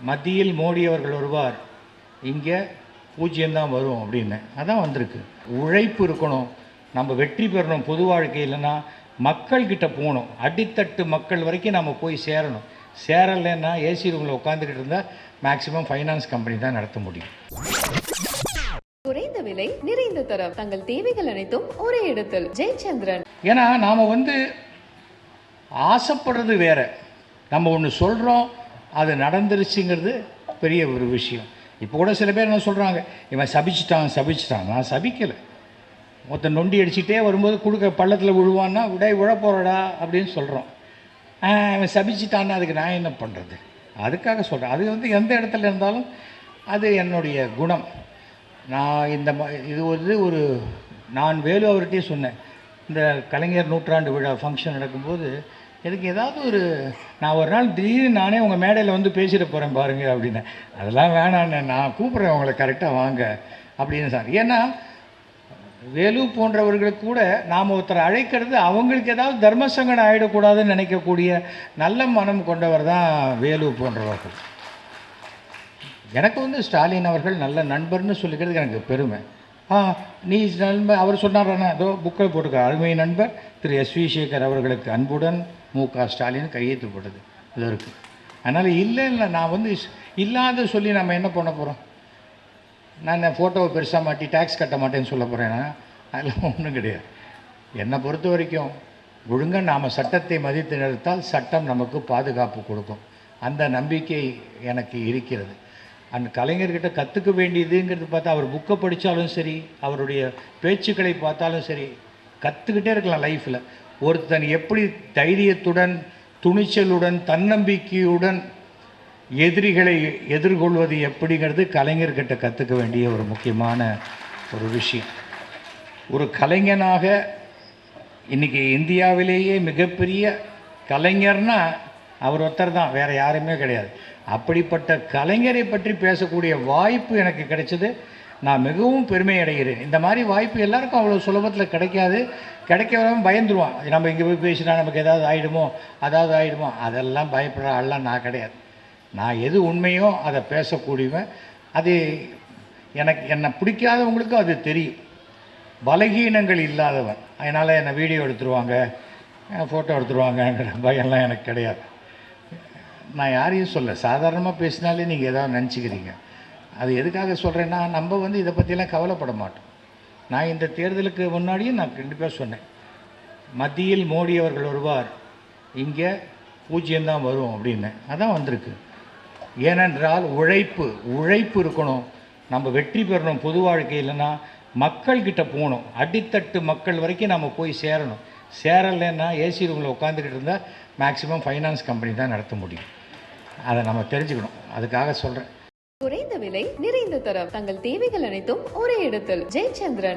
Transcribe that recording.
மத்தியில் மோடி அவர்கள் வருவார் இங்கே பூஜ்ஜியம்தான் வரும் அப்படின்னு. அதான் வந்திருக்கு. உழைப்பு இருக்கணும். நம்ம வெற்றி பெறணும். பொது வாழ்க்கையிலனா மக்கள்கிட்ட போகணும். அடித்தட்டு மக்கள் வரைக்கும் நம்ம போய் சேரணும். சேரலைன்னா ஏசி ரூமில் உட்காந்துக்கிட்டு இருந்தால் மேக்ஸிமம் ஃபைனான்ஸ் கம்பெனி தான் நடத்த முடியும். குறைந்த விலை நிறைந்த தரம். தங்கள் தேவைகள் அனைத்தும் ஒரே இடத்தில். ஜெயச்சந்திரன். ஏன்னா நாம் வந்து ஆசைப்படுறது வேற. நம்ம ஒன்று சொல்கிறோம் அது நடந்துருச்சுங்கிறது பெரிய ஒரு விஷயம். இப்போ கூட சில பேர் என்ன சொல்கிறாங்க இவன் சபிச்சிட்டான் சபிச்சிட்டான். நான் சபிக்கலை. மொத்த நொண்டி அடிச்சுட்டே வரும்போது கொடுக்க பள்ளத்தில் விழுவான்னா விடை விழ போகிறடா அப்படின்னு சொல்கிறோம் இவன் சபிச்சிட்டான்னா அதுக்கு நான் என்ன பண்ணுறது அதுக்காக சொல்கிறேன் அது வந்து எந்த இடத்துல இருந்தாலும் அது என்னுடைய குணம். நான் இந்த இது வந்து ஒரு நான் வேலு அவர்கிட்டயே சொன்னேன். இந்த கலைஞர் நூற்றாண்டு விழா ஃபங்க்ஷன் நடக்கும்போது எனக்கு ஏதாவது ஒரு நான் ஒரு நாள் திடீர்னு நானே உங்கள் மேடையில் வந்து பேசிட போகிறேன் பாருங்க அப்படின்னு. அதெல்லாம் வேணான்னு நான் கூப்பிட்றேன் உங்களை கரெக்டாக வாங்க அப்படின்னு சார். ஏன்னா வேலு போன்றவர்களுக்கு கூட நாம் ஒருத்தரை அழைக்கிறது அவங்களுக்கு ஏதாவது தர்ம சங்கடம் ஆகிடக்கூடாதுன்னு நினைக்கக்கூடிய நல்ல மனம் கொண்டவர் தான் வேலு போன்றவர்கள். எனக்கு வந்து ஸ்டாலின் அவர்கள் நல்ல நண்பர்னு சொல்லிக்கிறது எனக்கு பெருமை. நீ நண்பர் அவர் சொன்னாரானே ஏதோ புக்கில் போட்டுக்க அருமை நண்பர் திரு எஸ் வி சேகர் அவர்களுக்கு அன்புடன் மு க ஸ்டாலின் கையெழுத்து போட்டது. இது இருக்குது அதனால் இல்லை இல்லை நான் வந்து இல்லாத சொல்லி நம்ம என்ன பண்ண போகிறோம் நான் என் ஃபோட்டோவை பெருசாக மாட்டி டேக்ஸ் கட்ட மாட்டேன்னு சொல்ல போகிறேன்னா அதெல்லாம் ஒன்றும் கிடையாது. என்னை பொறுத்த வரைக்கும் ஒழுங்காக நாம் சட்டத்தை மதித்து நிறுத்தால் சட்டம் நமக்கு பாதுகாப்பு கொடுக்கும். அந்த நம்பிக்கை எனக்கு இருக்கிறது. அந்த கலைஞர்கிட்ட கற்றுக்க வேண்டியதுங்கிறது பார்த்தா அவர் புக்கை படித்தாலும் சரி அவருடைய பேச்சுக்களை பார்த்தாலும் சரி கற்றுக்கிட்டே இருக்கலாம் லைஃப்பில் ஒருத்தன் எப்படி தைரியத்துடன் துணிச்சலுடன் தன்னம்பிக்கையுடன் எதிரிகளை எதிர்கொள்வது எப்படிங்கிறது கலைஞர்கிட்ட கற்றுக்க வேண்டிய ஒரு முக்கியமான ஒரு விஷயம். ஒரு கலைஞனாக இன்னைக்கு இந்தியாவிலேயே மிகப்பெரிய கலைஞர்னா அவர் ஒருத்தர் தான் வேறு யாருமே கிடையாது. அப்படிப்பட்ட கலைஞரை பற்றி பேசக்கூடிய வாய்ப்பு எனக்கு கிடைச்சது. நான் மிகவும் பெருமை அடைகிறேன் இந்த மாதிரி வாய்ப்பு எல்லாருக்கும் அவ்வளோ சுலபத்தில் கிடைக்காது. கிடைக்கிறவன் பயந்துருவான். நம்ம இங்கே போய் பேசினா நமக்கு ஏதாவது ஆகிடுமோ அதாவது ஆகிடுமோ அதெல்லாம் பயப்படுற ஆள்லாம் நான் கிடையாது. நான் எது உண்மையோ அதை பேசக்கூடியவன். அது எனக்கு என்னை பிடிக்காதவங்களுக்கும் அது தெரியும். பலகீனங்கள் இல்லாதவன். அதனால் என்னை வீடியோ எடுத்துருவாங்க? ஃபோட்டோ எடுத்துருவாங்கங்கிற பயம்லாம் எனக்கு கிடையாது. நான் யாரையும் சொல்ல சாதாரணமாக பேசினாலே நீங்கள் ஏதாவது நினச்சிக்கிறீங்க. அது எதுக்காக சொல்கிறேன்னா நம்ம வந்து இதை பற்றிலாம் கவலைப்பட மாட்டோம். நான் இந்த தேர்தலுக்கு முன்னாடியும் நான் கண்டிப்பாக சொன்னேன். மத்தியில் மோடி அவர்கள் வருவார். இங்கே பூஜ்ஜியம்தான் வரும் அப்படின்னு. அதான் வந்திருக்கு. ஏனென்றால் உழைப்பு உழைப்பு இருக்கணும். நம்ம வெற்றி பெறணும் பொது இல்லைன்னா மக்கள்கிட்ட போகணும். அடித்தட்டு மக்கள் வரைக்கும் நம்ம போய் சேரணும். சேரலைன்னா ஏசி ரூமில் உட்காந்துக்கிட்டு இருந்தால் மேக்ஸிமம் ஃபைனான்ஸ் கம்பெனி தான் நடத்த முடியும். அதை நம்ம தெரிஞ்சுக்கணும். அதுக்காக சொல்கிறேன் குறைந்த விலை நிறைந்த தரம். தங்கள் தேவைகள் அனைத்தும் ஒரே இடத்தில். ஜெயச்சந்திரன்.